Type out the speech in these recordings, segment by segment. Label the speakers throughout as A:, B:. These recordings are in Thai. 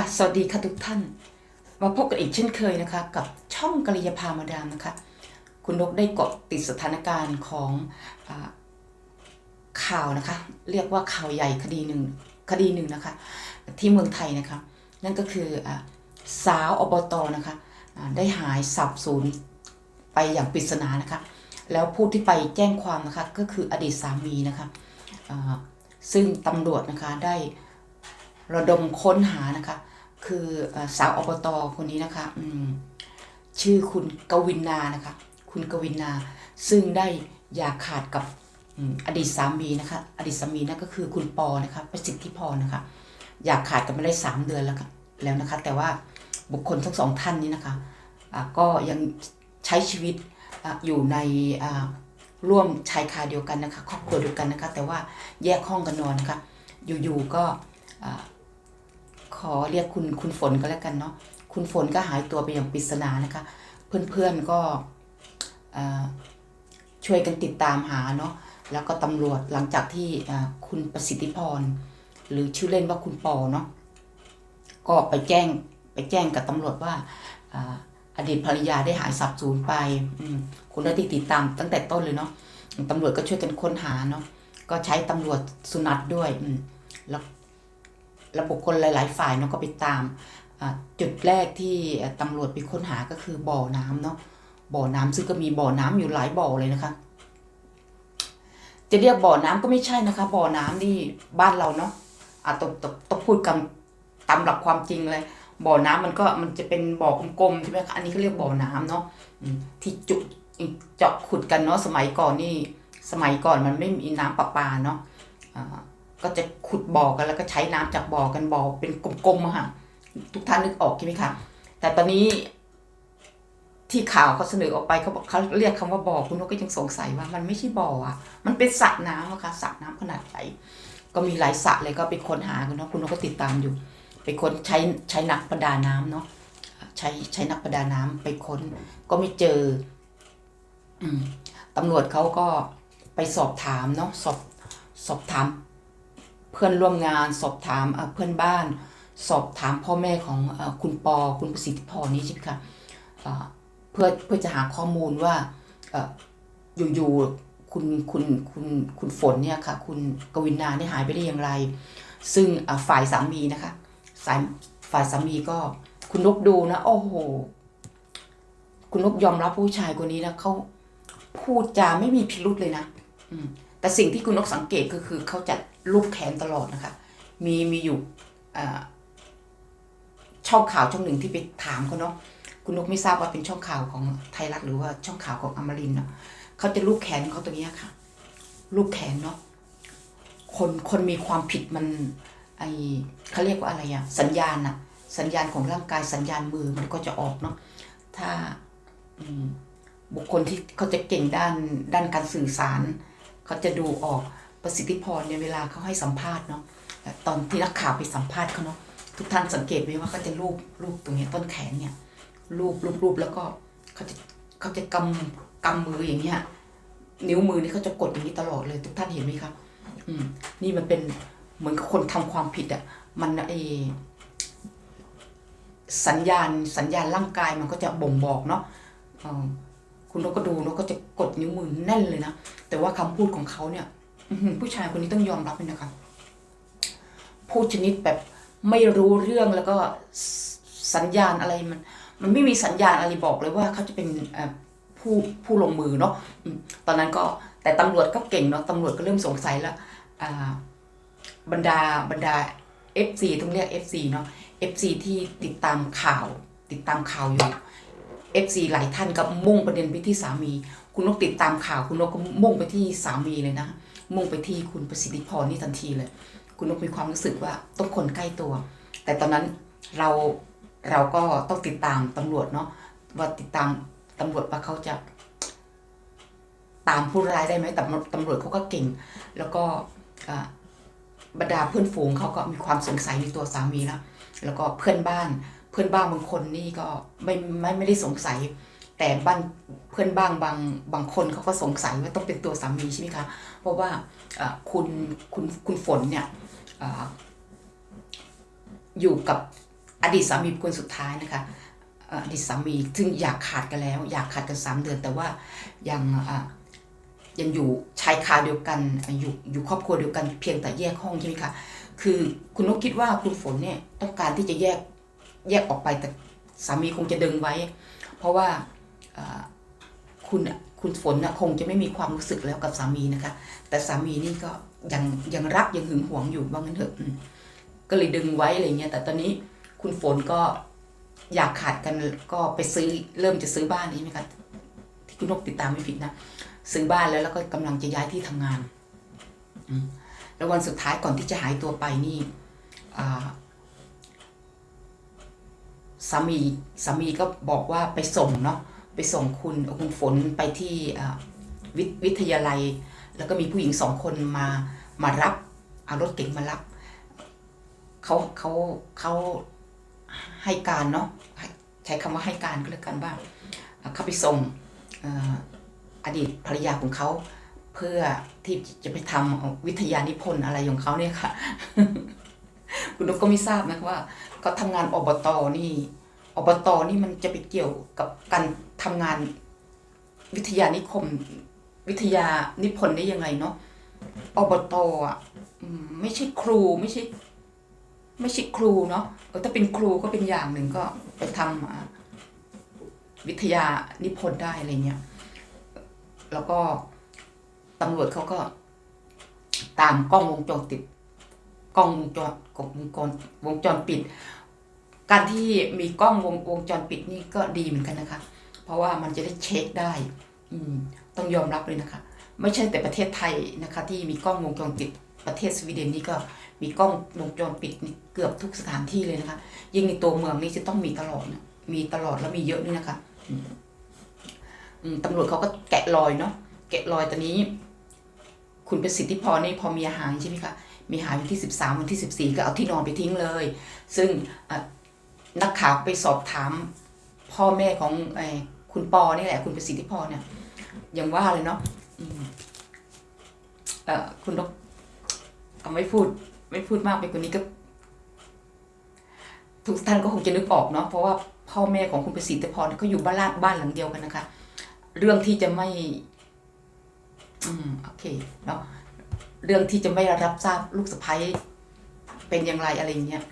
A: ค่ะ สวัสดีค่ะทุกท่าน มาพบกันอีกเช่นเคยนะคะ กับช่องกริยาพามาดามนะคะ คุณนกได้เกาะติดสถานการณ์ของอข่าวนะคะ เรียกว่าข่าวใหญ่คดีหนึ่งคดีหนึ่งนะคะ ที่เมืองไทยนะคะ นั่นก็คืออสาวอบตนะคะได้หายสับสูญไปอย่างปริศนานะคะ แล้วผู้ที่ไปแจ้งความนะคะก็คืออดีตสามีนะคะซึ่งตำรวจนะคะได้ ระดมค้นหานะคะ คือสาวอบตคนนี้นะคะชื่อคุณกวินนานะคะ คุณกวินนา ซึ่งได้อย่าขาดกับอดีตสามีนะคะ อดีตสามีนั่นก็คือคุณปอนะคะประสิทธิพรนะคะ อย่าขาดกันมาได้สามเดือนแล้วค่ะแล้วนะคะ แต่ว่าบุคคลทั้งสองท่านนี้นะคะก็ยังใช้ชีวิตออยู่ในร่วมชายคาเดียวกันนะคะ ครอบครัวเดียวกันนะคะ แต่ว่าแยกห้องกันนอนนะคะ อยู่ๆก็ ขอเรียกคุณคุณฝนก็แล้วกันเนาะคุณฝนก็หายตัวไปอย่างปริศนานะคะ เพื่อนๆก็เอ่อช่วยกันติดตามหาเนาะแล้วก็ตำรวจหลังจากที่คุณประสิทธิพร หรือชื่อเล่นว่าคุณปอเนาะก็ไปแจ้งไปแจ้งกับตำรวจว่าอาดีตภรรยาได้หายสับสูญไปคุณได้ติดตามตั้งแต่ต้นเลยเนาะตำรวจก็ช่วยกันค้นหาเนาะก็ใช้ตำรวจสุนัขด้วยแล้ว และบุคคลหลาย ๆ ฝ่ายเนาะก็ไปตามจุดแรกที่ตำรวจไปค้นหาก็คือบ่อน้ำเนาะบ่อน้ำซึ่งก็มีบ่อน้ำอยู่หลายบ่อเลยนะคะ จะเรียกบ่อน้ำก็ไม่ใช่นะคะ บ่อน้ำที่บ้านเราเนาะอะต้องต้องต้องพูดกันตามหลักความจริงเลย บ่อน้ำมันก็มันจะเป็นบ่อกลมๆใช่ไหมคะอันนี้เขาเรียกบ่อน้ำเนาะที่จุเจาะขุดกันเนาะสมัยก่อนนี่สมัยก่อนมันไม่มีน้ำประปาเนาะ ก็จะขุดบ่อกันแล้วก็ใช้น้ำจากบ่อกันบ่อเป็นกลมๆอะค่ะ ทุกท่านนึกออกใช่ไหมคะแต่ตอนนี้ที่ข่าวเขาเสนอออกไปเขาบอกเขาเรียกคำว่าบ่อคุณนกก็ยังสงสัยว่ามันไม่ใช่บ่ออะมันเป็นสระน้ำอะค่ะสระน้ำขนาดใหญ่ก็มีหลายสระเลยก็ไปค้นหากันเนาะคุณนกก็ติดตามอยู่ ไปค้นใช้ใช้นักประดาน้ำเนาะใช้ใช้นักประดาน้ำไปค้น ก็ไม่เจอ อืมตำรวจเขาก็ไปสอบถามเนาะสอบสอบถาม เพื่อนร่วมงาน สอบถามเพื่อนบ้าน สอบถามพ่อแม่ของคุณปอคุณประสิทธิพรนี่ใช่ไหมคะเพื่อเพื่อจะหาข้อมูลว่าอ่อยู่ๆคุณคุณคุณคุณฝนเนี่ยค่ะ คุณกวินนาเนี่ยหายไปได้อย่างไร ซึ่งฝ่ายสามีนะคะสายฝ่ายสามีก็คุณนกดูนะ โอ้โห คุณนกยอมรับผู้ชายคนนี้นะเขาพูดจาไม่มีพิรุษเลยนะอืแต่สิ่งที่คุณนกสังเกตก็คือเขาจะ ลูบแขนตลอดนะคะ มีมีอยู่ช่องข่าวช่องหนึ่งที่ไปถามเขาเนาะคุณนกไม่ทราบว่าเป็นช่องข่าวของไทยรัฐหรือว่าช่องข่าวของอมรินเนาะเขาจะลูบแขนเขาตรงเนี้ยค่ะ ลูบแขนเนาะคนคนมีความผิดมันไอเขาเรียกว่าอะไรอะสัญญาณอะสัญญาณของร่างกายสัญญาณมือมันก็จะออกเนาะถ้าบุคคลที่เขาจะเก่งด้านด้านการสื่อสาร เขาจะดูออก ประสิทธิพรในยเวลาเขาให้สัมภาษณ์เนาะตอนที่นักข่าวไปสัมภาษณ์เขาเนาะทุกท่านสังเกตไหมว่าเขาจะรูปรูปตรงเนี้ยต้นแขนเนี่ยรูปรูปรูปแล้วก็เขาจะเขาจะกำกำมืออย่างเงี้ยนิ้วมือนี่เขาจะกดอย่างนี้ตลอดเลย ทุกท่านเห็นไหมครับ อืม นี่มันเป็นเหมือนคนทำความผิดอะ่ะ มันไอสัญญาณสัญญาณร่างกายมันก็จะบ่งบอกเนาะคุณนกก็ดูนกก็จะกดนิ้วมือแน่นเลยนะ แต่ว่าคำพูดของเขาเนี่ย ผู้ชายคนนี้ต้องยอมรับเลยนะคะพูดชนิดแบบไม่รู้เรื่องแล้วก็สัญญาณอะไรมัน มันไม่มีสัญญาณอะไรบอกเลยว่าเขาจะเป็นผู้ผู้ลงมือเนาะตอนนั้นก็แต่ตำรวจก็เก่งเนาะตำรวจก็เริ่มสงสัยแล้วบรรดาบรรดา FC ต้องเรียก FC เนาะ FC ที่ติดตามข่าว ติดตามข่าวอยู่ FC หลายท่านก็มุ่งประเด็นไปที่สามี คุณนกติดตามข่าว คุณนกก็มุ่งไปที่สามีเลยนะ มุ่งไปที่คุณประสิทธิพรนี่ทันทีเลย คุณนกมีความรู้สึกว่าต้องคนใกล้ตัว แต่ตอนนั้นเราเราก็ต้องติดตามตำรวจเนาะว่าติดตามตำรวจว่าเขาจะ ตามผู้ร้ายได้ไหมแต่ตำรวจเขาก็เก่ง แล้วก็บรรดาเพื่อนฝูงเขาก็มีความสงสัยในตัวสามีแล้วแล้วก็เพื่อนบ้าน เพื่อนบ้านบางคนนี่ก็ไม่ไม่ไม่ได้สงสัย แต่บ้าน พื่อนบ้างบางบางคนเขาก็สงสัยว่าต้องเป็นตัวสามีใช่ไหมคะ เพราะว่าคุณคุณคุณฝนเนี่ยออยู่กับอดีตสามีคนสุดท้ายนะคะอดีตสามีซึ่งอยากขาดกันแล้ว อยากขาดกันสามเดือน แต่ว่ายังยังอยู่ชายคาเดียวกันอยู่อยู่ครอบครัวเดียวกันเพียงแต่แยกห้องใช่ไหมคะคือคุณนกคิดว่าคุณฝนเนี่ยต้องการที่จะแยกแยกออกไปแต่สามีคงจะดึงไว้ เพราะว่า คุณคุณฝนนะคงจะไม่มีความรู้สึกแล้วกับสามีนะคะ แต่สามีนี่ก็ยังยังรักยังหึงหวงอยู่ว่างั้นเถอะก็เลยดึงไว้อะไรเงี้ยแต่ตอนนี้คุณฝนก็อยากขาดกันก็ไปซื้อเริ่มจะซื้อบ้านใช่ไหมคะที่คุณนกติดตามไม่ผิดนะซื้อบ้านแล้วแล้วก็กำลังจะย้ายที่ทำงานแล้ววันสุดท้ายก่อนที่จะหายตัวไปนี่สามีสามีก็บอกว่าไปส่งเนาะ ไปส่งคุณคุณฝนไปที่วิวิทยาลัย แล้วก็มีผู้หญิงสองคนมามารับเอารถเก๋งมารับเขาเขาเขาให้การเนาะใช้คำว่าให้การก็แล้วกันว่าเขาไปส่งออดีตภรรยาของเขาเพื่อที่จะไปทำวิทยานิพนธ์อะไรของเขาเนี่ยค่ะ คุณนกก็ไม่ทราบนะว่าเขาทำงานอบตนี่อบตนี่มันจะไปเกี่ยวกับการ ทำงานวิทยานิคม วิทยานิพนธ์ได้ยังไงเนาะอบตอะอืมไม่ใช่ครูไม่ใช่ ไม่ใช่ครูเนาะถ้าเป็นครูก็เป็นอย่างหนึ่งก็ไปทำวิทยานิพนธ์ได้อะไรเงี้ยแล้วก็ตำรวจเขาก็ ตามกล้องวงจรปิดกล้องวงจรกล้องวงจรวงจรปิด การที่มีกล้องวงวงจรปิดนี่ก็ดีเหมือนกันนะคะ เพราะว่ามันจะได้เช็คได้ อืมต้องยอมรับเลยนะคะ ไม่ใช่แต่ประเทศไทยนะคะ ที่มีกล้องวงจรปิดประเทศสวีเดนนี่ก็มีกล้องวงจรปิดเกือบทุกสถานที่เลยนะคะ ยิ่งในตัวเมืองนี่จะต้องมีตลอดนะมีตลอดแล้วมีเยอะด้วยนะคะตำรวจเขาก็แกะรอยเนาะแกะรอยตอนนี้ คุณประสิทธิพรนี่พอมีอาหารใช่ไหมคะมีหายวันที่สิบสามวันที่สิบสี่ก็เอาที่นอนไปทิ้งเลย ซึ่งนักข่าวไปสอบถามพ่อแม่ของ คุณปอนี่แหละ คุณประสิทธิพรเนี่ยอย่างว่าเลยเนาะเอ่อคุณนกเอาไม่พูด ไม่พูดมากไปกว่านี้ก็ ทุกท่านก็คงจะนึกออกเนาะเพราะว่าพ่อแม่ของคุณประสิทธิพรเขาอยู่บ้านละบ้านหลังเดียวกันนะคะ เรื่องที่จะไม่ อืมโอเคเนาะเรื่องที่จะไม่รับทราบลูกสะใภ้เป็นอย่างไรอะไรเงี้ย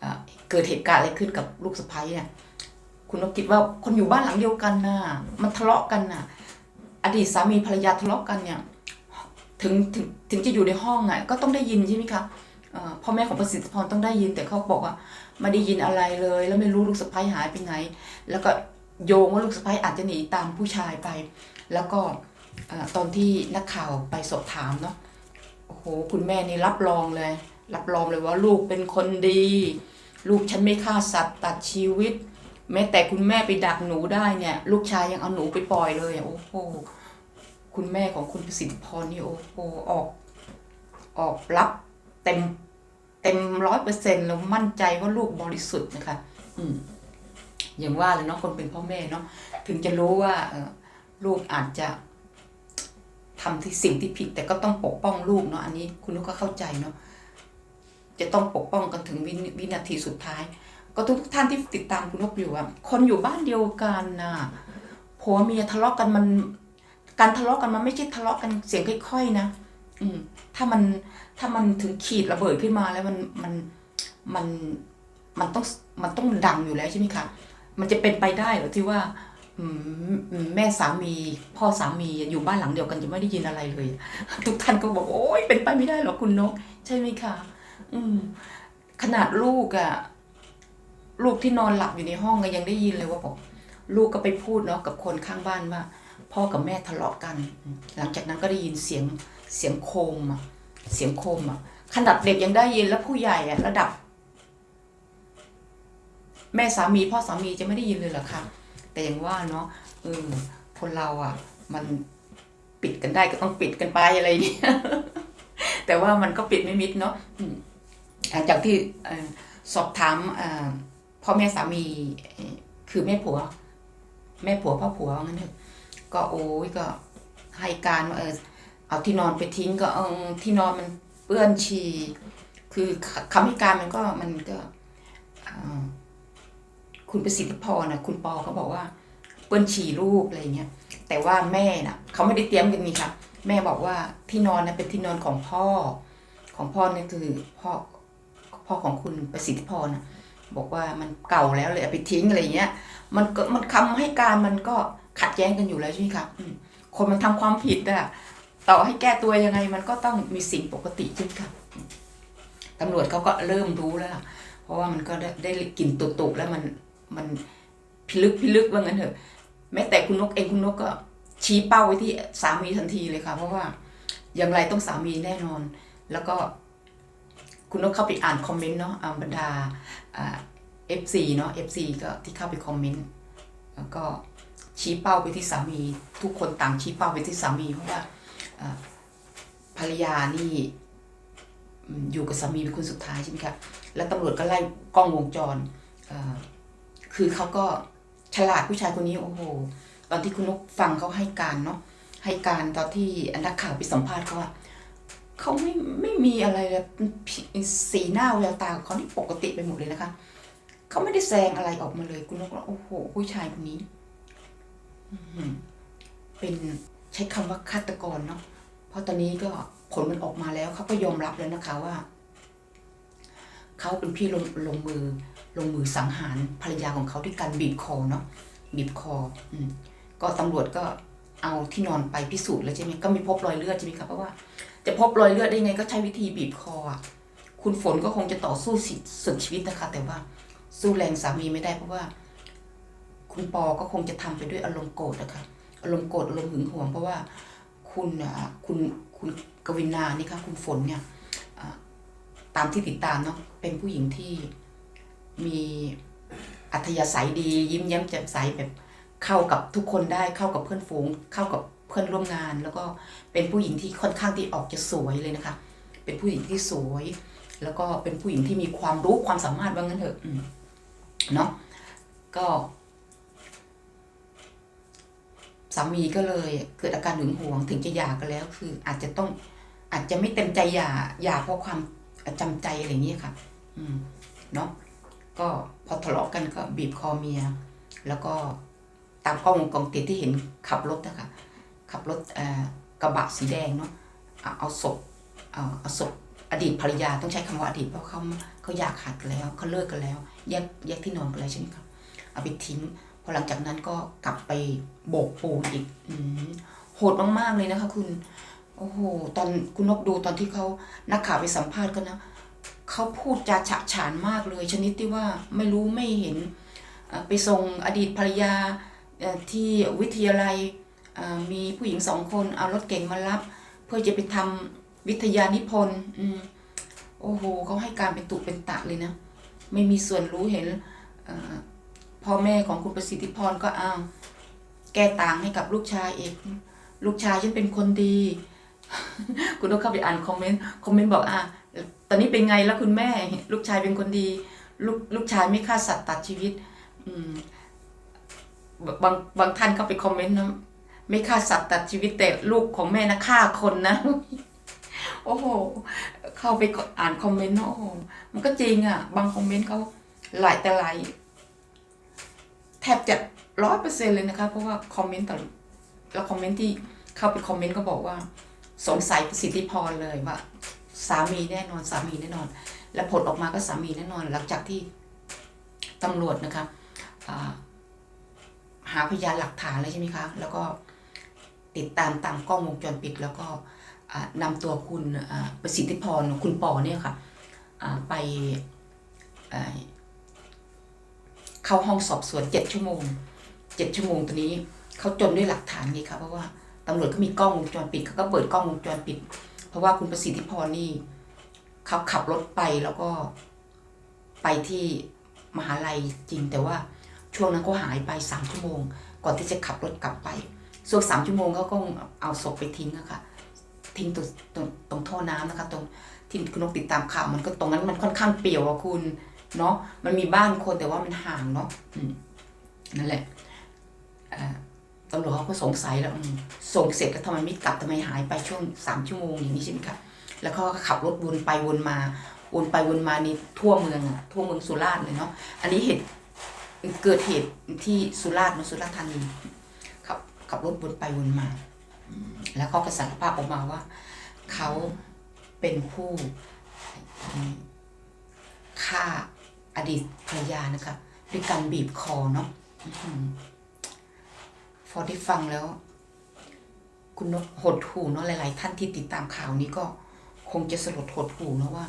A: เออเกิดเหตุการณ์อะไรขึ้นกับลูกสะใภ้เนี่ย คุณนกคิดว่าคนอยู่บ้านหลังเดียวกันน่ะมันทะเลาะกันน่ะ อดีตสามีภรรยาทะเลาะกันเนี่ยถึงถึงถึงจะอยู่ในห้องอะก็ต้องได้ยินใช่ไหมคะพ่อแม่ของประสิทธิพรต้องได้ยินแต่เขาบอกว่าไม่ได้ยินอะไรเลย แล้วไม่รู้ลูกสะใภ้หายไปไหน แล้วก็โยงว่าลูกสะใภ้อาจจะหนีตามผู้ชายไป แล้วก็ตอนที่นักข่าวไปสอบถามเนาะโอ้โหคุณแม่นี่รับรองเลย รับรองเลยว่าลูกเป็นคนดี ลูกฉันไม่ฆ่าสัตว์ตัดชีวิต แม้แต่คุณแม่ไปดักหนูได้เนี่ย ลูกชายยังเอาหนูไปปล่อยเลยโอ้โหคุณแม่ของคุณประสิทธิพรนี่โอ้โหออก ออกรับเต็มเต็มร้อยเปอร์เซ็นต์แล้วมั่นใจว่าลูกบริสุทธิ์นะคะ อืม อย่างว่าเลยเนาะคนเป็นพ่อแม่เนาะถึงจะรู้ว่าออลูกอาจจะทำที่สิ่งที่ผิดแต่ก็ต้องปกป้องลูกเนาะอันนี้คุณนุกก็เข้าใจเนาะจะต้องปกป้องกันถึงวิวินาทีสุดท้าย ก็ทุกท่านที่ติดตามคุณนกอยู่อะคนอยู่บ้านเดียวกันน่ะผัวเมียทะเลาะกันมัน การทะเลาะกันมันไม่ใช่ทะเลาะกันเสียงค่อยๆนะอืม ถ้ามันถ้ามันถึงขีดระเบิดขึ้นมาแล้วมันมันมันมันต้องมันต้องดังอยู่แล้วใช่ไหมคะมันจะเป็นไปได้หรอที่ว่าแม่สามี พ่อสามีอยู่บ้านหลังเดียวกันจะไม่ได้ยินอะไรเลย ทุกท่านก็บอกโอ้ยเป็นไปไม่ได้หรอกคุณนก ใช่ไหมคะอืม ขนาดลูกอะ ลูกที่นอนหลับอยู่ในห้องก็ยังได้ยินเลยว่าบอกลูกก็ไปพูดเนาะกับคนข้างบ้านว่า พ่อกับแม่ทะเลาะกัน หลังจากนั้นก็ได้ยินเสียงเสียงโคมอะเสียงโคมอะขนาดเด็กยังได้ยินแล้วผู้ใหญ่อะระดับ แม่สามีพ่อสามีจะไม่ได้ยินเลยเหรอคะแต่อย่างว่าเนาะเออคนเราอะมันปิดกันได้ก็ต้องปิดกันไปอะไรอย่างเงี้ยแต่ว่ามันก็ปิดไม่มิดเนาะหลังจากที่สอบถามอ่อ พ่อแม่สามี คือแม่ผัว แม่ผัวพ่อผัวงั้นเถอะก็โอ้ยก็ให้การว่าเออเอาที่นอนไปทิ้งก็เออที่นอนมันเปื้อนฉี่คือคำให้การมันก็มันก็คุณประสิทธิพรนะคุณปอเขาบอกว่า เปิ้ลฉี่ลูกอะไรเงี้ยแต่ว่าแม่น่ะเขาไม่ได้เตรียมกันนี่ค่ะ แม่บอกว่าที่นอนนะเป็นที่นอนของพ่อ ของพ่อเนี่ยคือพ่อพ่อของคุณประสิทธิพรนะ บอกว่ามันเก่าแล้วเลยเอาไปทิ้งอะไรเงี้ย มันก็มันคำให้การมันก็ขัดแย้งกันอยู่แล้วใช่ไหมครับคนมันทำความผิดอะต่อให้แก้ตัวยังไงมันก็ต้องมีสิ่งปกติใช่ไหมครับตำรวจเขาก็เริ่มรู้แล้วล่ะ เพราะว่ามันก็ได้ได้กลิ่นตุตุแล้วมันมันพิลึกพิลึกว่างั้นเถอะ แม้แต่คุณนกเองคุณนกก็ชี้เป้าไว้ที่สามีทันทีเลยค่ะ เพราะว่าอย่างไรต้องสามีแน่นอน แล้วก็ คุณนกเข้าไปอ่านคอมเมนต์เนาะอ่าบรรดาอ่า FC เนาะ FC ก็ที่เข้าไปคอมเมนต์แล้วก็ชี้เป้าไปที่สามี ทุกคนต่างชี้เป้าไปที่สามีเพราะว่าภรรยานี่อยู่กับสามีเป็นคนสุดท้ายใช่ไหมคะแล้วตำรวจก็ไล่กล้องวงจรคือเขาก็ฉลาดผู้ชายคนนี้โอ้โห ตอนที่คุณนกฟังเขาให้การเนาะให้การตอนที่นักข่าวไปสัมภาษณ์เขาอะ เขาไม่ไม่มีอะไรเลยสีหน้าแววตาของเขานี่ปกติไปหมดเลยนะคะเขาไม่ได้แซงอะไรออกมาเลยคุณนกว่าโอ้โหผู้ชายคนนี้เป็นใช้คำว่าฆาตกรเนาะเพราะตอนนี้ก็ผลมันออกมาแล้วเขาก็ยอมรับแล้วนะคะว่าเขาเป็นพี่ลงลงมือลงมือสังหารภรรยาของเขาด้วยการบีบคอเนาะบีบคออืก็ตำรวจก็เอาที่นอนไปพิสูจน์แล้วใช่ไหมก็ไม่พบรอยเลือดใช่ไหมครับเพราะว่า จะพบรอยเลือดได้ไงก็ใช้วิธีบีบคออะคุณฝนก็คงจะต่อสู้สิสุดชีวิตนะคะ แต่ว่าสู้แรงสามีไม่ได้เพราะว่า คุณปอก็คงจะทำไปด้วยอารมณ์โกรธนะคะอารมณ์โกรธอารมณ์หึงหวง เพราะว่าคุณคุณคุณกวินานี่ค่ะคุณฝนเนี่ยตามที่ติดตามเนาะเป็นผู้หญิงที่มีอัธยาศัยดี ยิ้มแย้มแจ่มใสแบบเข้ากับทุกคนได้เข้ากับเพื่อนฝูง เข้ากับ พื่อนร่วมงาน แล้วก็เป็นผู้หญิงที่ค่อนข้างที่ออกจะสวยเลยนะคะ เป็นผู้หญิงที่สวย แล้วก็เป็นผู้หญิงที่มีความรู้ความสามารถว่างั้นเถอะเนาะก็สามีก็เลยเกิดอาการหึงหวงถึงจะหย่ากันแล้ว คืออาจจะต้องอาจจะไม่เต็มใจหย่าหย่าเพราะความจำใจอะไรอย่างเงี้ยค่ะ อืมเนาะก็พอทะเลาะกันก็บีบคอเมีย แล้วก็ตามกล้องวงจรปิดที่เห็นขับรถนะคะ ขับรถกระบะสีแดงเนาะเอาศพเอาศพอดีตภรรยาต้องใช้คำว่าอดีตเพราะเขาเขาอยากขาดกันแล้วเขาเลิกกันแล้วแยกแยกที่นอนกันแล้วใช่ไหมครับเอาไปทิ้งพอหลังจากนั้นก็กลับไปโบกปูนอีกอโหดมากๆเลยนะคะคุณโอ้โหตอนคุณนกดูตอนที่เขานักข่าวไปสัมภาษณ์กันนะเขาพูดจาฉะฉานมากเลย ชนิดที่ว่าไม่รู้ไม่เห็น ไปส่งอดีตภรรยาที่วิทยาลัย มีผู้หญิงสองคนเอารถเก่งมารับ เพื่อจะไปทำวิทยานิพนธ์โอ้โหเขาให้การเป็นตุเป็นตะเลยนะ ไม่มีส่วนรู้เห็นพ่อแม่ของคุณประสิทธิพรก็อ้าวแก้ต่างให้กับลูกชายเองลูกชายฉันเป็นคนดี คุณต้องเข้าไปอ่านคอมเมนต์คอมเมนต์บอกอะตอนนี้เป็นไงแล้วคุณแม่ ลูกชายเป็นคนดี ลูกลูกชายไม่ฆ่าสัตว์ตัดชีวิต อืมบางบางท่านก็ไปคอมเมนต์นะ ไม่ฆ่าสัตว์ตัดชีวิตแต่ลูกของแม่นะฆ่าคนนะ โอ้โห เข้าไปอ่านคอมเมนต์เนาะโอ้โหมันก็จริงอะ บางคอมเมนต์เขาหลายแต่หลายแทบจะร้อยเปอร์เซ็นเลยนะคะ เพราะว่าคอมเมนต์แต่ล้วคอมเมนต์ที่เข้าไปคอมเมนต์ก็บอกว่า สงสัยประสิทธิพรเลยว่า สามีแน่นอนสามีแน่นอน และผลออกมาก็สามีแน่นอน หลังจากที่ตำรวจนะคะหาพยานหลักฐานเลยใช่ไหมคะ แล้วก็ ติดตามตามกล้องวงจรปิด แล้วก็อ่านำตัวคุณประสิทธิพรคุณปอเนี่ยค่ะไปเข้าห้องสอบสวนเจ็ดชั่วโมงเจ็ดชั่วโมงตัวนี้เขาจนด้วยหลักฐานนี่ค่ะเพราะว่าตำรวจก็มีกล้องวงจรปิดเขาก็เปิดกล้องวงจรปิด เพราะว่าคุณประสิทธิพรนี่เขาขับรถไปแล้วก็ไปที่มหาลัยจริงแต่ว่าช่วงนั้นเขาหายไปสามชั่วโมง ก่อนที่จะขับรถกลับไป ส่วนสามชั่วโมงเขาก็เอาศพไปทิ้งอะค่ะ ทิ้งตรงตรงตรงท่อน้ำนะคะ ตรงที่คุณนกติดตามข่าวมันก็ตรงนั้นมันค่อนข้างเปี่ยวอะคุณเนาะมันมีบ้านคนแต่ว่ามันห่างเนาะนั่นแหละตำรวจเขาก็สงสัยแล้วส่งเสร็จแล้วทำไมไม่กลับทำไมหายไปช่วงสามชั่วโมงอย่างนี้ใช่ไหมคะแล้วเขาก็ขับรถวนไปวนมาวนไปวนมานี่ทั่วเมืองอะทั่วเมืองสุราษฎร์เลยเนาะอันนี้เหตุเกิดเหตุที่สุราษฎร์นะสุราษฎร์ธานี ขับรถวนไปวนมา แล้วเขาก็สารภาพออกมาว่า เขาเป็นผู้ฆ่าอดีตภรรยานะคะด้วยการบีบคอเนาะอพอได้ฟังแล้ว คุณนกหดหูเนาะหลาย ๆ ท่านที่ติดตามข่าวนี้ก็คงจะสลดหดหูเนาะว่า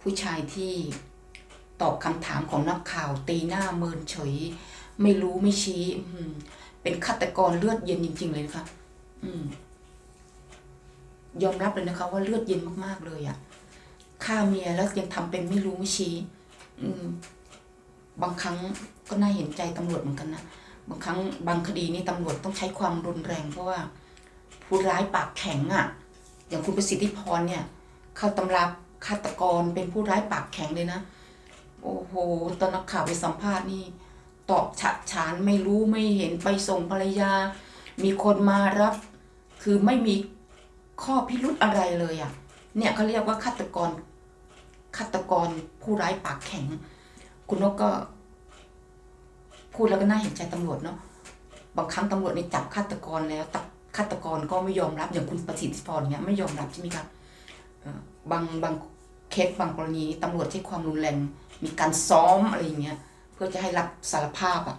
A: ผู้ชายที่ตอบคำถามของนักข่าวตีหน้าเมินเฉย ไม่รู้ไม่ชี้อื เป็นฆาตกรเลือดเย็นจริง ๆ เลยนะคะอืม ยอมรับเลยนะคะ ว่าเลือดเย็นมากๆเลยอะฆ่าเมียแล้วยังทำเป็นไม่รู้ไม่ชี้ อืม บางครั้งก็น่าเห็นใจตำรวจเหมือนกันนะบางครั้งบางคดีนี่ตำรวจต้องใช้ความรุนแรงเพราะว่า ผู้ร้ายปากแข็งอะอย่างคุณประสิทธิพรเนี่ย เข้าตำราฆาตกรเป็นผู้ร้ายปากแข็งเลยนะโอ้โห ตอนนักข่าวไปสัมภาษณ์นี่ ตอบฉะฉานไม่รู้ไม่เห็นไปส่งภรรยา มีคนมารับ คือไม่มีข้อพิรุธอะไรเลยอะ่ะ เนี่ยเขาเรียกว่าฆาตกรฆาตกรผู้ร้ายปากแข็ง คุณนกก็ พูดแล้วก็น่าเห็นใจตำรวจเนาะบางครั้งตำรวจในจับฆาตกรแล้วตับฆาตกรก็ไม่ยอมรับอย่างคุณประสิทธิพรเนี่ยไม่ยอมรับใช่ไหมครับบางบางเคสบางกรณีตำรวจใช้ความรุนแรง มีการซ้อมอะไรอย่างเงี้ย พื่อจะให้รับสารภาพอะ่ะ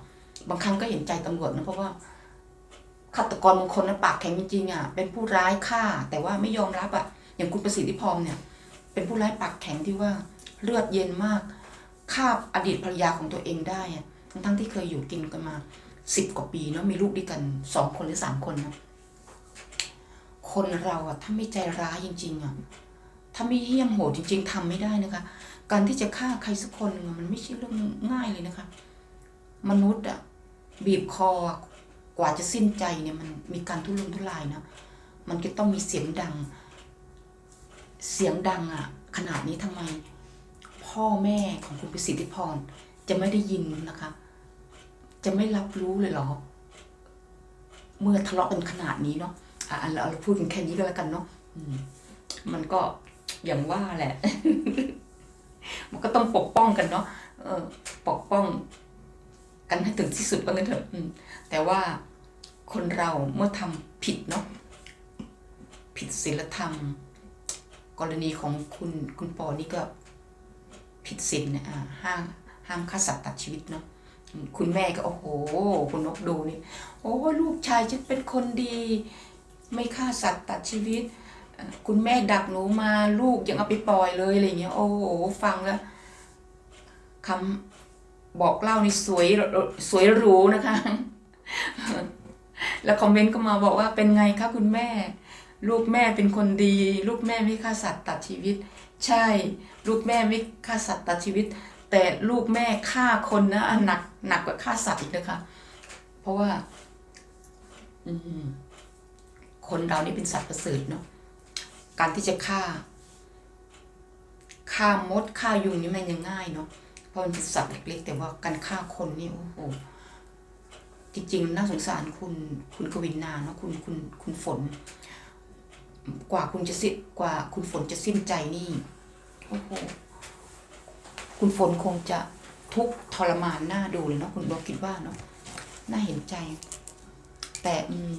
A: บางครั้งก็เห็นใจตำรวจนะเพราะว่าฆาตกรบางคนนะปากแข็งจริงๆอะเป็นผู้ร้ายฆ่า แต่ว่าไม่ยอมรับอะ อย่างคุณประสิทธิพรเนี่ย เป็นผู้ร้ายปากแข็งที่ว่าเลือดเย็นมากฆ่าอดีตภรรยาของตัวเองได้อะทั้งที่เคยอยู่กินกันมาสิบกว่าปีเนาะมีลูกด้วยกันสองคนหรือสามคนนะคนเราอะถ้าไม่ใจร้ายจริง ๆอะถ้าไม่เหี้ยมโหดจริง ๆทำไม่ได้นะคะ การที่จะฆ่าใครสักคนหนึ่งมันไม่ใช่เรื่องง่ายเลยนะคะ มนุษย์อะบีบคอกว่าจะสิ้นใจเนี่ยมันมีการทุรนทุรายนะมันก็ต้องมีเสียงดัง เสียงดังอะขนาดนี้ทำไม พ่อแม่ของคุณประสิทธิพรจะไม่ได้ยินนะคะ จะไม่รับรู้เลยเหรอ เมื่อทะเลาะกันขนาดนี้เนาะอะเราพูดกันแค่นี้ก็แล้วกันเนาะมันก็อย่างว่าแหละ มันก็ต้องปกป้องกันเนาะเออปกป้อง กันให้ถึงที่สุดว่างั้นเถอะแต่ว่าคนเราเมื่อทำผิดเนาะผิดศีลธรรม กรณีของคุณคุณปอนี่ก็ผิดศีลนะอ่าห้ามห้ามฆ่าสัตว์ตัดชีวิตเนาะคุณแม่ก็โอ้โหคุณนกดูนี่โอ้ลูกชายฉันเป็นคนดี ไม่ฆ่าสัตว์ตัดชีวิต คุณแม่ดักหนูมาลูกยังเอาไปปล่อยเลยอะไรเงี้ย โอ้โหฟังแล้วคำบอกเล่านี่สวยสวยหรูนะคะ แล้วคอมเมนต์ก็มาบอกว่าเป็นไงคะคุณแม่ ลูกแม่เป็นคนดี ลูกแม่ไม่ฆ่าสัตว์ตัดชีวิต ใช่ ลูกแม่ไม่ฆ่าสัตว์ตัดชีวิต แต่ลูกแม่ฆ่าคนนะหนักหนักกว่าฆ่าสัตว์อีกนะคะ เพราะว่าอืคนเรานี่เป็นสัตว์ประเสริฐเนาะ การที่จะฆ่าฆ่ามดฆ่ายุงนี่มันยังง่ายเนาะเพราะมันเป็นสัตว์เล็กๆแต่ว่าการฆ่าคนนี่โอ้โหจริงๆน่าสงสารคุณคุณกวินนาเนาะคุณคุณคุณฝน กว่าคุณจะสิ้นกว่าคุณฝนจะสิ้นใจนี่โอ้โหคุณฝนคงจะทุกข์ทรมานหน้าดูเลยเนาะคุณบอกคิดว่าเนาะน่าเห็นใจ แต่อืม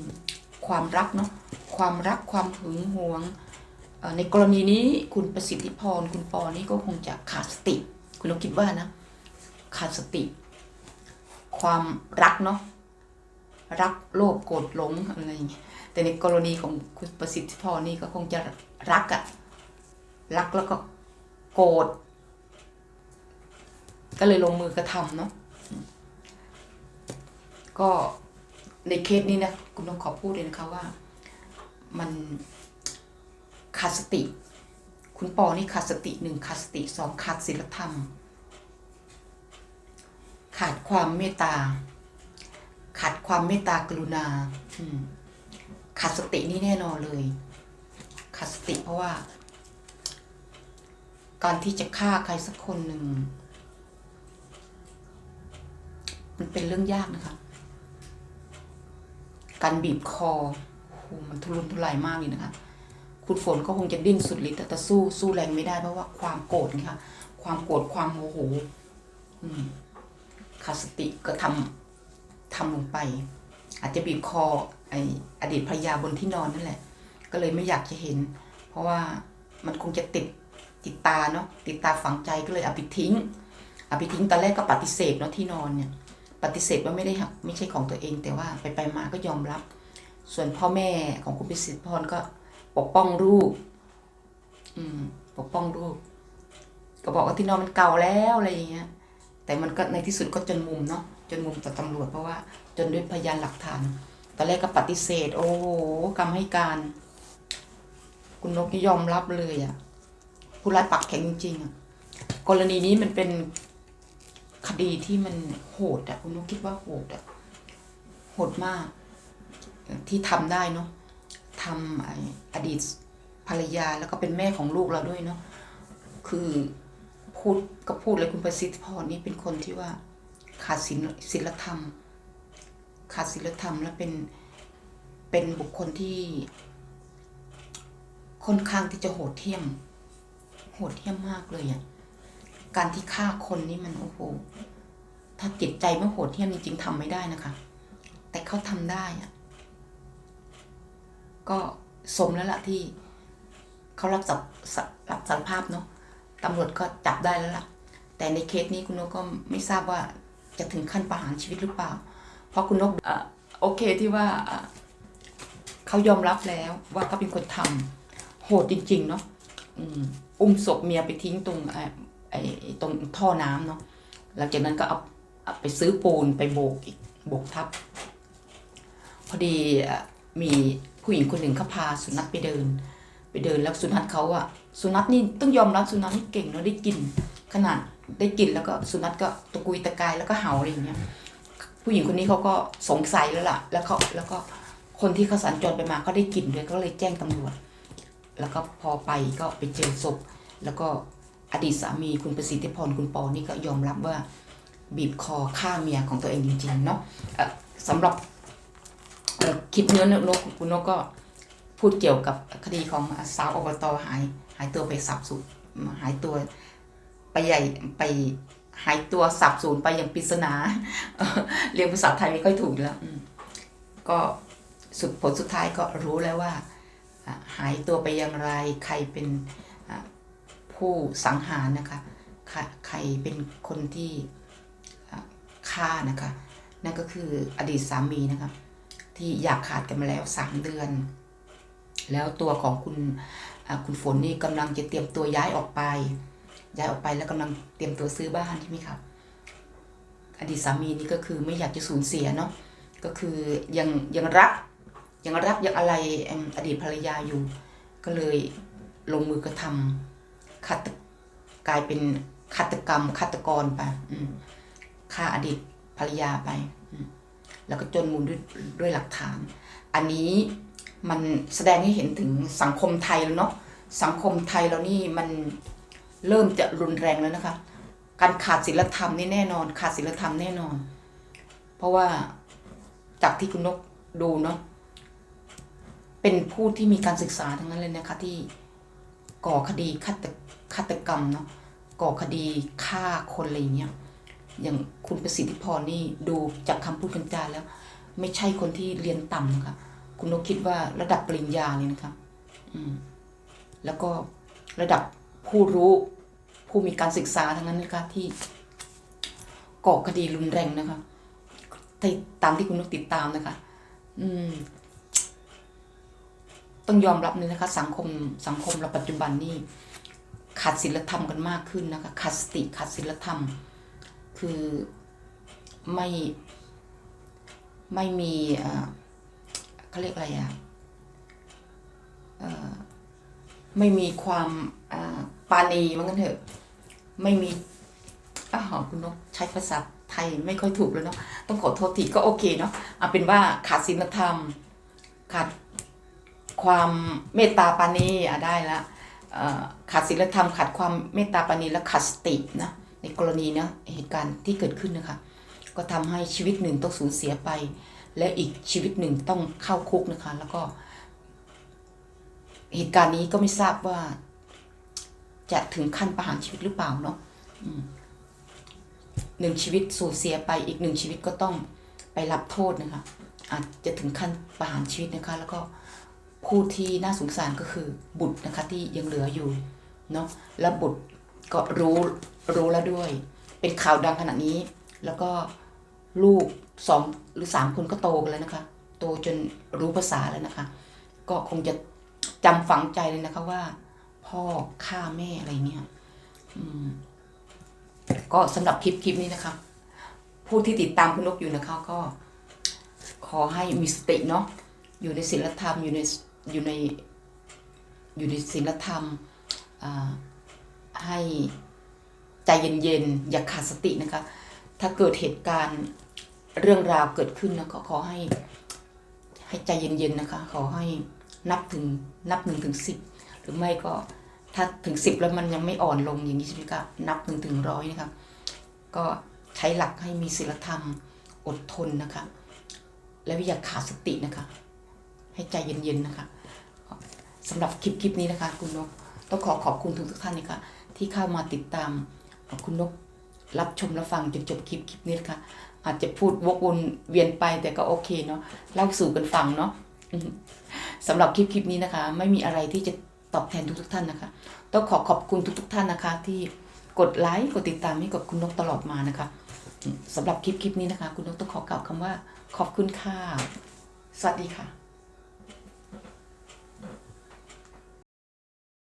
A: ความรักเนาะความรักความหึงหวง ในกรณีนี้คุณประสิทธิพรคุณปอนี่ก็คงจะขาดสติ คุณลองคิดว่านะ ขาดสติ ความรักเนาะรักโลภโกรธหลงอะไรอย่างเงี้ยแต่ในกรณีของคุณประสิทธิพรนี่ก็คงจะรักอะรักแล้วก็โกรธก็เลยลงมือกระทำเนาะก็ในเคสนี้นะคุณต้องขอพูดเลยนะคะว่า มัน ขาดสติ คุณปอนี่ขาดสติหนึ่งขาดสติสองขาดศีลธรรม ขาดความเมตตา ขาดความเมตตากรุณาขาดสตินี่แน่นอนเลย ขาดสติเพราะว่า การที่จะฆ่าใครสักคนหนึ่ง มันเป็นเรื่องยากนะคะการบีบคอโหมันทุรนทุรายมากเลยนะคะ คุณฝนก็คงจะดิ้นสุดฤทธิ์แต่สู้สู้แรงไม่ได้เพราะว่าความโกรธไงคะความโกรธความโมโหขาดสติก็ทำทำลงไป อาจจะบีบคอไออดีตภรรยาบนที่นอนนั่นแหละ ก็เลยไม่อยากจะเห็น เพราะว่ามันคงจะติดติดตาเนาะติดตาฝังใจก็เลยเอาไปทิ้งเอาไปทิ้งตอนแรกก็ปฏิเสธเนาะที่นอนเนี่ย ปฏิเสธว่าไม่ได้ไม่ใช่ของตัวเอง แต่ว่าไปไปมาก็ยอมรับ ส่วนพ่อแม่ของคุณพิสิทธิพรก็ ปกป้องลูกอืม ปกป้องลูกก็บอกว่าที่นอนมันเก่าแล้วอะไรอย่างเงี้ย แต่มันก็ในที่สุดก็จนมุมเนาะจนมุมต่อตำรวจเพราะว่า จนด้วยพยานหลักฐานตอนแรกก็ปฏิเสธ โอ้โหคำให้การ คุณนกยอมรับเลยอะ่ะผู้ร้ายปักแข็งจริงๆอะกรณีนี้มันเป็นคดีที่มันโหดอะคุณนกคิดว่าโหดอะโหดมาก ที่ทำได้เนาะ ทำอดีตภรรยาแล้วก็เป็นแม่ของลูกเราด้วยเนาะคือพูดก็พูดเลยคุณประสิทธิพรนี่เป็นคนที่ว่าขาดศีลศีลธรรม ขาดศีลธรรมและเป็นเป็นบุคคลที่ค่อนข้างที่จะโหดเหี้ยม โหดเหี้ยมมากเลยอะ่ะการที่ฆ่าคนนี่มันโอ้โหถ้าจิตใจไม่โหดเหี้ยมจริงๆทำไม่ได้นะคะ แต่เขาทำได้อะ ก็สมแล้วล่ะที่เขารับสารรับสารภาพเนาะตำรวจก็จับได้แล้วล่ะ แต่ในเคสนี้คุณนกก็ไม่ทราบว่าจะถึงขั้นประหารชีวิตหรือเปล่า เพราะคุณนกโอเคที่ว่าเขายอมรับแล้วว่าเขาเป็นคนทำโหดจริง ๆ เนาะอุ้มศพเมียไปทิ้งตรงไอ้ตรงท่อน้ำเนาะหลังจากนั้นก็เอาไปซื้อปูนไปโบกอีกโบกทับ พอดีมี ผู้หญิงคนหนึ่งเขาพาสุนัขไปเดิน ไปเดินแล้วสุนัขเขาอะสุนัขนี่ต้องยอมรับสุนัขนี่เก่งเนาะได้กลิน ขนาดได้กลินแล้วก็สุนัขก็ตะกุยตะกายแล้วก็เห่าอะไรอย่างเงี้ยผู้หญิงคนนี้เขาก็สงสัยแล้วล่ะ แล้วเขาแล้วก็คนที่เขาสัญจรไปมาก็ได้กลิ่นด้วยก็เลยแจ้งตำรวจ แล้วก็พอไปก็ไปเจอศพ แล้วก็อดีตสามีคุณประสิทธิพรคุณปอนี่ก็ยอมรับว่าบีบคอฆ่าเมียของตัวเองจริงๆเนาะสำหรับ คลิปเนื้อนกคุณนกก็พูดเกี่ยวกับคดีของสาวอบตหายหายตัวไปสับสูญหายตัวไปใหญ่ไปหายตัวสับสูญไปอย่างปริศนาเรียนภาษาไทยไม่ค่อยถูกแล้วก็สุดผลสุดท้ายก็รู้แล้วว่า หายตัวไปอย่างไร ใครเป็นผู้สังหารนะคะ ใครใครเป็นคนที่ฆ่านะคะ นั่นก็คืออดีตสามีนะคะ ที่อยากขาดกันมาแล้วสามเดือน แล้วตัวของคุณคุณฝนนี่กำลังจะเตรียมตัวย้ายออกไป ย้ายออกไปแล้วกำลังเตรียมตัวซื้อบ้านใช่ไหมครับ อดีตสามีนี่ก็คือไม่อยากจะสูญเสียเนาะก็คือยังยังรักยังรักยังอะไรอดีตภรรยาอยู่ ก็เลยลงมือกระทำฆาตกลายเป็นฆาตกรรมฆาตกรไปฆ่าอดีตภรรยาไป แล้วก็จนมุมด้วยด้วยหลักฐาน อันนี้มันแสดงให้เห็นถึงสังคมไทยแล้วเนาะสังคมไทยเรานี่มันเริ่มจะรุนแรงแล้วนะคะ การขาดศีลธรรมนี่แน่นอน ขาดศีลธรรมแน่นอน เพราะว่าจากที่คุณนกดูเนาะเป็นผู้ที่มีการศึกษาทั้งนั้นเลยนะคะที่ก่อคดีฆาตฆาตกรรมเนาะก่อคดีฆ่าคนอะไรอย่างเงี้ย อย่างคุณประสิทธิพรนี่ดูจากคำพูดกันจาแล้ว ไม่ใช่คนที่เรียนต่ำนะคะคุณนกคิดว่าระดับปริญญาเลยนะคะอืมแล้วก็ระดับผู้รู้ผู้มีการศึกษาทั้งนั้นนะคะที่ก่อคดีรุนแรงนะคะตามที่คุณนกติดตามนะคะ อืม ต้องยอมรับเลยนะคะ สังคมสังคมเราปัจจุบันนี่ขาดศีลธรรมกันมากขึ้นนะคะขาดสติขาดศีลธรรม คือไม่ไม่มีเอ่อเขาเรียกอะไรอะเอ่อไม่มีความอ่าปาณีมันกันเถอะ ไม่มีอ้าวคุณนกใช้ภาษาไทยไม่ค่อยถูกแล้วเนาะต้องขอโทษทีก็โอเคเนาะเอาเป็นว่าขาดศีลธรรม ขาดความเมตตาปาณีอะได้ละขาดศีลธรรม ขาดความเมตตาปาณีและขาดสตินะ ในกรณีเนะเหตุการณ์ที่เกิดขึ้นนะคะ ก็ทำให้ชีวิตหนึ่งต้องสูญเสียไป และอีกชีวิตหนึ่งต้องเข้าคุกนะคะ แล้วก็ เหตุการณ์นี้ก็ไม่ทราบว่า จะถึงขั้นประหารชีวิตหรือเปล่าเนาะอืมหนึ่งชีวิตสูญเสียไปอีกหนึ่งชีวิตก็ต้องไปรับโทษนะคะ อาจจะถึงขั้นประหารชีวิตนะคะ แล้วก็ผู้ที่น่าสงสารก็คือบุตรนะคะ ที่ยังเหลืออยู่เนาะแล้วบุตร ก็รู้รู้แล้วด้วย เป็นข่าวดังขนาดนี้ แล้วก็ลูกสองหรือสามคนก็โตกันแล้วนะคะ โตจนรู้ภาษาแล้วนะคะ ก็คงจะจำฝังใจเลยนะคะว่า พ่อฆ่าแม่อะไรเงี้ยอืมก็สำหรับคลิปคลิปนี้นะคะผู้ที่ติดตามคุณนกอยู่นะคะก็ ขอให้มีสติเนาะอยู่ในศีลธรรมอยู่ในอยู่ในอยู่ในศีลธรรมอ่า ให้ใจเย็นๆ อย่าขาดสตินะคะ ถ้าเกิดเหตุการณ์เรื่องราวเกิดขึ้นนะก็ขอให้ ให้ใจเย็นๆนะคะ ขอให้นับถึงนับหนึ่งถึงสิบหรือไม่ก็ถ้าถึงสิบแล้วมันยังไม่อ่อนลงอย่างนี้ใช่ไหมคะนับหนึ่งถึงร้อยนะคะก็ใช้หลักให้มีศีลธรรมอดทนนะคะ และอย่าขาดสตินะคะ ให้ใจเย็นๆนะคะสำหรับคลิปคลิปนี้นะคะ คุณนกต้องขอขอบคุณทุกท่านนะคะ ที่เข้ามาติดตามคุณนกรับชมและฟังจนจบคลิปคลิปนี้นะคะอาจจะพูดวกวนเวียนไปแต่ก็โอเคเนาะเล่าสู่กันฟังเนาะสำหรับคลิปคลิปนี้นะคะ ไม่มีอะไรที่จะตอบแทนทุกทุกท่านนะคะ ต้องขอขอบคุณทุกทุกท่านนะคะ ที่กดไลค์กดติดตามให้กับคุณนกตลอดมานะคะสำหรับคลิปคลิปนี้นะคะ คุณนกต้องขอกล่าวคำว่า ขอบคุณค่ะ สวัสดีค่ะ